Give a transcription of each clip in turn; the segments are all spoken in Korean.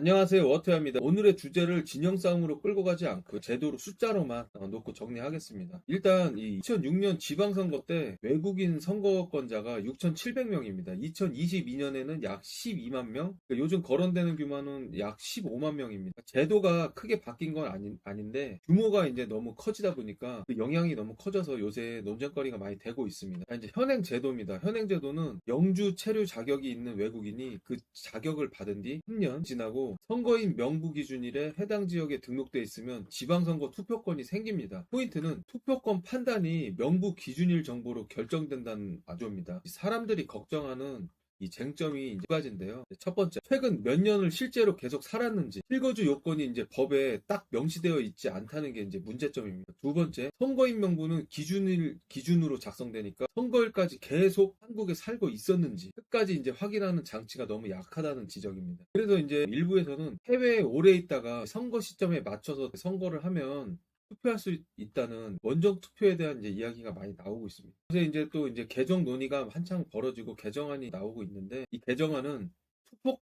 안녕하세요 워터야입니다. 오늘의 주제를 진영 싸움으로 끌고 가지 않고 제도로 숫자로만 어, 놓고 정리하겠습니다. 일단 이 2006년 지방선거 때 외국인 선거권자가 6,700명입니다. 2022년에는 약 12만 명. 그러니까 요즘 거론되는 규모는 약 15만 명입니다. 제도가 크게 바뀐 건 아닌, 아닌데 규모가 이제 너무 커지다 보니까 그 영향이 너무 커져서 요새 논쟁거리가 많이 되고 있습니다. 자, 이제 현행 제도입니다. 현행 제도는 영주 체류 자격이 있는 외국인이 그 자격을 받은 뒤 3년 지나고 선거인 명부 기준일에 해당 지역에 등록돼 있으면 지방선거 투표권이 생깁니다. 포인트는 투표권 판단이 명부 기준일 정보로 결정된다는 아조입니다. 사람들이 걱정하는 이 쟁점이 두 가지인데요. 첫 번째, 최근 몇 년을 실제로 계속 살았는지, 실거주 요건이 이제 법에 딱 명시되어 있지 않다는 게 이제 문제점입니다. 두 번째, 선거인 명부는 기준일, 기준으로 작성되니까 선거일까지 계속 한국에 살고 있었는지 끝까지 이제 확인하는 장치가 너무 약하다는 지적입니다. 그래서 이제 일부에서는 해외에 오래 있다가 선거 시점에 맞춰서 선거를 하면 투표할 수 있다는 원정 투표에 대한 이제 이야기가 많이 나오고 있습니다. 그래서 이제 또 이제 개정 논의가 한창 벌어지고 개정안이 나오고 있는데 이 개정안은 투표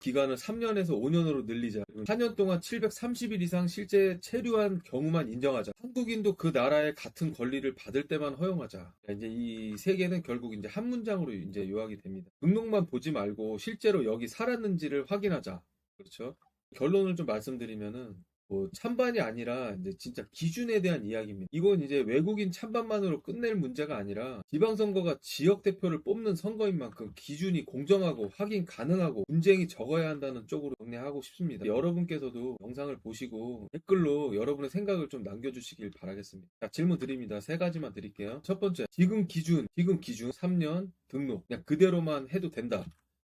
기간을 3년에서 5년으로 늘리자. 4년 동안 730일 이상 실제 체류한 경우만 인정하자. 한국인도 그 나라의 같은 권리를 받을 때만 허용하자. 이제 이 세 개는 결국 이제 한 문장으로 이제 요약이 됩니다. 등록만 보지 말고 실제로 여기 살았는지를 확인하자. 그렇죠? 결론을 좀 말씀드리면은 뭐 찬반이 아니라 이제 진짜 기준에 대한 이야기입니다. 이건 이제 외국인 찬반만으로 끝낼 문제가 아니라 지방선거가 지역 대표를 뽑는 선거인 만큼 기준이 공정하고 확인 가능하고 분쟁이 적어야 한다는 쪽으로 정리하고 싶습니다. 여러분께서도 영상을 보시고 댓글로 여러분의 생각을 좀 남겨주시길 바라겠습니다. 자, 질문 드립니다. 세 가지만 드릴게요. 첫 번째, 지금 기준, 지금 기준 3년 등록 그냥 그대로만 해도 된다.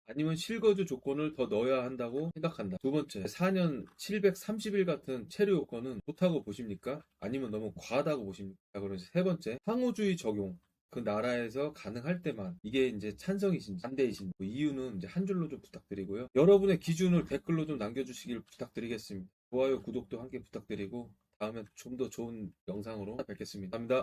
아니면 실거주 조건을 더 넣어야 한다고 생각한다. 두 번째, 4년 730일 같은 체류 요건은 좋다고 보십니까? 아니면 너무 과하다고 보십니까? 자, 그럼 세 번째, 상호주의 적용. 그 나라에서 가능할 때만 이게 이제 찬성이신지 반대이신지 그 이유는 이제 한 줄로 좀 부탁드리고요. 여러분의 기준을 댓글로 좀 남겨주시길 부탁드리겠습니다. 좋아요, 구독도 함께 부탁드리고 다음에 좀 더 좋은 영상으로 뵙겠습니다. 감사합니다.